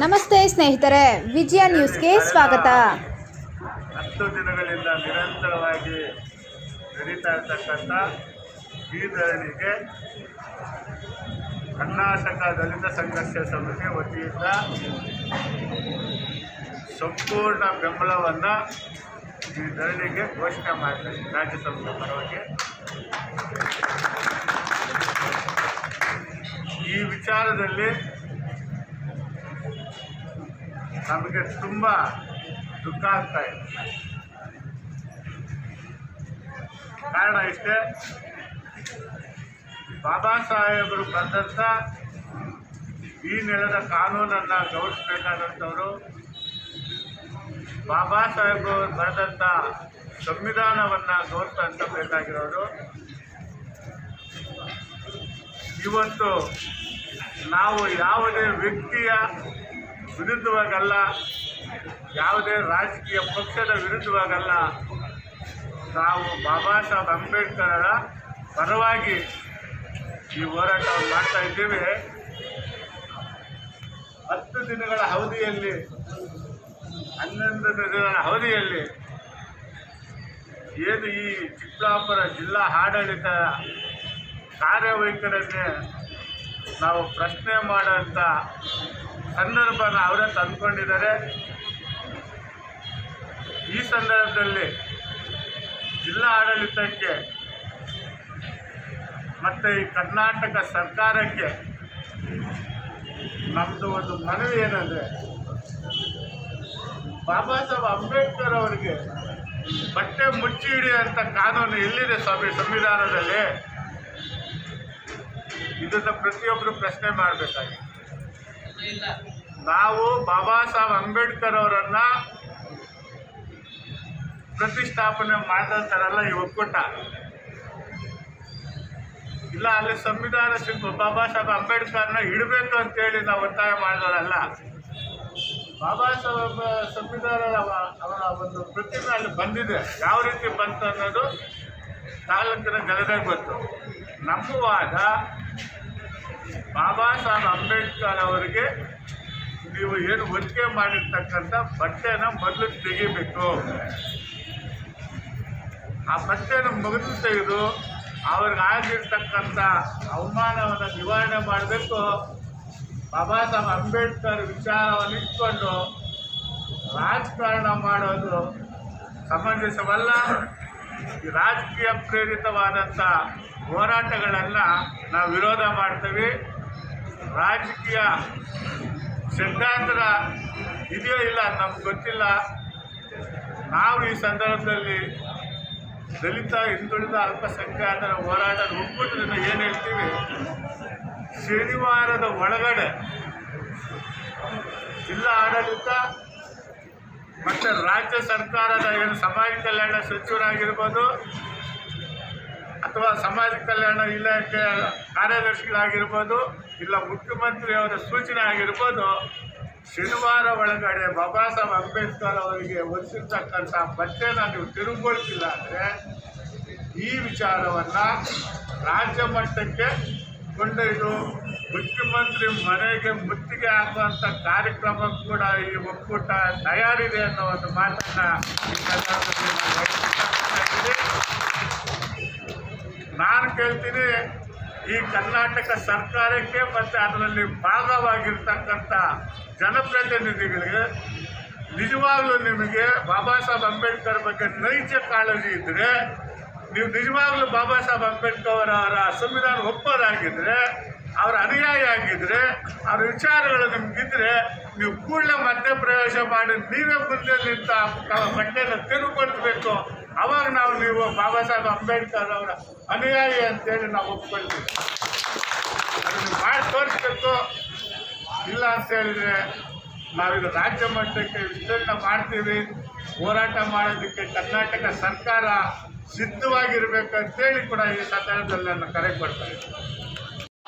ಸ್ನೇಹಿತರೆ, ವಿಜಯ ನ್ಯೂಸ್ಗೆ ಸ್ವಾಗತ. ಹತ್ತು ದಿನಗಳಿಂದ ನಿರಂತರವಾಗಿ ನಡೀತಾ ಇರ್ತಕ್ಕಂಥ ಈ ಧರಣಿಗೆ ಕರ್ನಾಟಕ ದಲಿತ ಸಂಘರ್ಷ ಸಮಿತಿ ವತಿಯಿಂದ ಸಂಪೂರ್ಣ ಬೆಂಬಲವನ್ನು ಈ ಧರಣಿಗೆ ಘೋಷಣೆ ಮಾಡ್ತಾರೆ ರಾಜ್ಯ ಸಮಿತಿ ಪರವಾಗಿ. ಈ ವಿಚಾರದಲ್ಲಿ ನಮಗೆ ತುಂಬ ದುಃಖ ಆಗ್ತಾ ಇದೆ. ಕಾರಣ ಇಷ್ಟೇ, ಬಾಬಾ ಸಾಹೇಬರು ಬಂದಂಥ ಈ ನೆಲದ ಕಾನೂನನ್ನು ಗೌರವಿಸಬೇಕಾದಂಥವರು, ಬಾಬಾ ಸಾಹೇಬರು ಬರೆದಂಥ ಸಂವಿಧಾನವನ್ನು ಗೌರವಿಸಬೇಕಾಗಿರೋರು ಇವತ್ತು ನಾವು ಯಾವುದೇ ವ್ಯಕ್ತಿಯ ವಿರುದ್ಧವಾಗಲ್ಲ. ಯಾವುದೇ ರಾಜಕೀಯ ಪಕ್ಷದ ವಿರುದ್ಧವಾಗಲ್ಲ. ನಾವು ಬಾಬಾ ಸಾಹೇಬ್ ಅಂಬೇಡ್ಕರರ ಪರವಾಗಿ ಈ ಹೋರಾಟವನ್ನು ಮಾಡ್ತಾ ಇದ್ದೇವೆ. ಹತ್ತು ದಿನಗಳ ಅವಧಿಯಲ್ಲಿ ಹನ್ನೊಂದು ದಿನಗಳ ಅವಧಿಯಲ್ಲಿ ಏನು ಈ ಚಿಕ್ಕಬಳ್ಳಾಪುರ ಜಿಲ್ಲಾ ಆಡಳಿತ ಕಾರ್ಯವೈಖರನ್ನೇ ನಾವು ಪ್ರಶ್ನೆ ಮಾಡೋಂಥ ಸಂದರ್ಭನ ಅವರೇ ತಂದುಕೊಂಡಿದ್ದಾರೆ. ಈ ಸಂದರ್ಭದಲ್ಲಿ ಜಿಲ್ಲಾ ಆಡಳಿತಕ್ಕೆ ಮತ್ತು ಈ ಕರ್ನಾಟಕ ಸರ್ಕಾರಕ್ಕೆ ನಮ್ಮದು ಒಂದು ಮನವಿ ಏನಂದರೆ, ಬಾಬಾ ಸಾಹೇಬ್ ಅಂಬೇಡ್ಕರ್ ಅವರಿಗೆ ಬಟ್ಟೆ ಮುಚ್ಚಿ ಹಿಡಿಯುವಂಥ ಕಾನೂನು ಎಲ್ಲಿದೆ ಸ್ವಾಮಿ ಸಂವಿಧಾನದಲ್ಲಿ? ಇದನ್ನು ಪ್ರತಿಯೊಬ್ಬರು ಪ್ರಶ್ನೆ ಮಾಡಬೇಕಾಗಿದೆ. ನಾವು ಬಾಬಾ ಸಾಹೇಬ್ ಅಂಬೇಡ್ಕರ್ ಅವರನ್ನ ಪ್ರತಿಷ್ಠಾಪನೆ ಮಾಡಿದಂತಾರಲ್ಲ ಈ ಒಕ್ಕೂಟ. ಇಲ್ಲ, ಅಲ್ಲಿ ಸಂವಿಧಾನ ಶಿಲ್ಪ ಬಾಬಾ ಸಾಹೇಬ್ ಅಂಬೇಡ್ಕರ್ನ ಇಡಬೇಕು ಅಂತೇಳಿ ನಾವು ಒತ್ತಾಯ ಮಾಡಿದವರಲ್ಲ. ಬಾಬಾ ಸಾಹೇಬ್ ಸಂವಿಧಾನ ಅವರ ಒಂದು ಪ್ರತಿಮೆ ಅಲ್ಲಿ ಬಂದಿದೆ. ಯಾವ ರೀತಿ ಬಂತು ಅನ್ನೋದು ತಾಲೂಕಿನ ಜನರಿಗೆ ಗೊತ್ತು. ನಮ್ಮ ಬಾಬಾ ಸಾಹೇಬ್ ಅಂಬೇಡ್ಕರ್ ಅವರಿಗೆ ನೀವು ಏನು ಒತ್ತಿಗೆ ಮಾಡಿರ್ತಕ್ಕಂಥ ಬಟ್ಟೆನ ಮೊದಲು ತೆಗಿಬೇಕು. ಆ ಬಟ್ಟೆನ ಮೊದಲು ತೆಗೆದು ಅವ್ರಿಗೆ ಆಗಿರ್ತಕ್ಕಂಥ ಅವಮಾನವನ್ನು ನಿವಾರಣೆ ಮಾಡಬೇಕು. ಬಾಬಾ ಸಾಹೇಬ್ ಅಂಬೇಡ್ಕರ್ ವಿಚಾರವನ್ನು ಇಟ್ಕೊಂಡು ರಾಜಕಾರಣ ಮಾಡೋದು ಸಮಂಜಸವಲ್ಲ. ರಾಜಕೀಯ ಪ್ರೇರಿತವಾದಂಥ ಹೋರಾಟಗಳನ್ನು ನಾವು ವಿರೋಧ ಮಾಡ್ತೀವಿ. ರಾಜಕೀಯ ಸಿದ್ಧಾಂತದ ಇದೆಯೋ ಇಲ್ಲ ನಮ್ಗೆ ಗೊತ್ತಿಲ್ಲ. ನಾವು ಈ ಸಂದರ್ಭದಲ್ಲಿ ದಲಿತ, ಹಿಂದುಳಿದ, ಅಲ್ಪಸಂಖ್ಯಾತರ ಹೋರಾಟದ ಒಕ್ಕೂಟದಿಂದ ಏನು ಹೇಳ್ತೀವಿ? ಶನಿವಾರದ ಒಳಗಡೆ ಜಿಲ್ಲಾ ಆಡಳಿತ ಮತ್ತು ರಾಜ್ಯ ಸರ್ಕಾರದ ಏನು ಸಮಾಜ ಕಲ್ಯಾಣ ಸಚಿವರಾಗಿರ್ಬೋದು ಅಥವಾ ಸಮಾಜ ಕಲ್ಯಾಣ ಇಲಾಖೆ ಕಾರ್ಯದರ್ಶಿಗಳಾಗಿರ್ಬೋದು ಇಲ್ಲ ಮುಖ್ಯಮಂತ್ರಿಯವರ ಸೂಚನೆ ಆಗಿರ್ಬೋದು, ಶನಿವಾರ ಒಳಗಡೆ ಬಾಬಾ ಸಾಹೇಬ್ ಅಂಬೇಡ್ಕರ್ ಅವರಿಗೆ ಒಲಿಸಿರ್ತಕ್ಕಂಥ ಬಟ್ಟೆನ ನೀವು ತಿರುಗೊಳಿಸಿಲ್ಲ ಅಂದರೆ ಈ ವಿಚಾರವನ್ನು ರಾಜ್ಯ ಮಟ್ಟಕ್ಕೆ ಕೊಂಡೊಯ್ದು ಮುಖ್ಯಮಂತ್ರಿ ಮನೆಗೆ ಮುತ್ತಿಗೆ ಹಾಕುವಂಥ ಕಾರ್ಯಕ್ರಮ ಕೂಡ ಈ ಒಕ್ಕೂಟ ತಯಾರಿದೆ ಅನ್ನೋ ಒಂದು ಮಾತನ್ನು ನಾನು ಕೇಳ್ತೀನಿ, ಈ ಕರ್ನಾಟಕ ಸರ್ಕಾರಕ್ಕೆ ಮತ್ತು ಅದರಲ್ಲಿ ಭಾಗವಾಗಿರ್ತಕ್ಕಂಥ ಜನಪ್ರತಿನಿಧಿಗಳಿಗೆ ನಿಜವಾಗ್ಲೂ ನಿಮಗೆ ಬಾಬಾ ಸಾಹೇಬ್ ಅಂಬೇಡ್ಕರ್ ಬಗ್ಗೆ ನೈಜ ಕಾಳಜಿ ಇದ್ದರೆ ನೀವು ನಿಜವಾಗ್ಲೂ ಬಾಬಾ ಸಾಹೇಬ್ ಅಂಬೇಡ್ಕರ್ ಅವರ ಸಂವಿಧಾನ ಒಪ್ಪೋದಾಗಿದ್ದರೆ ಅವರ ಅನುಯಾಯಿ ಆಗಿದ್ರೆ, ಅವ್ರ ವಿಚಾರಗಳು ನಿಮ್ಗಿದ್ರೆ, ನೀವು ಕೂಡಲೇ ಮಧ್ಯ ಪ್ರವೇಶ ಮಾಡಿ, ನೀವೇ ಮುಂದೆ ನಿಂತ ಆ ಬಟ್ಟೆನ ತಿರುಗಿಕೊಳ್ಬೇಕು ಅವಾಗ ನಾವು ನೀವು ಬಾಬಾ ಸಾಹೇಬ್ ಅಂಬೇಡ್ಕರ್ ಅವರ ಅನುಯಾಯಿ ಅಂತೇಳಿ ನಾವು ಒಪ್ಕೊಳ್ತೀವಿ. ಅದನ್ನು ಮಾಡಿ ತೋರಿಸ್ಬೇಕು. ಇಲ್ಲ ಅಂತ ಹೇಳಿದ್ರೆ, ನಾವೀಗ ರಾಜ್ಯ ಮಟ್ಟಕ್ಕೆ ವಿಸ್ತರಣೆ ಮಾಡ್ತೀವಿ. ಹೋರಾಟ ಮಾಡೋದಕ್ಕೆ ಕರ್ನಾಟಕ ಸರ್ಕಾರ ಸಿದ್ಧವಾಗಿರ್ಬೇಕು ಅಂತೇಳಿ ಕೂಡ ಈ ಸಂದರ್ಭದಲ್ಲಿ ನನ್ನ ಕರೆ ಕೊಡ್ತಾ ಇದ್ದೀನಿ.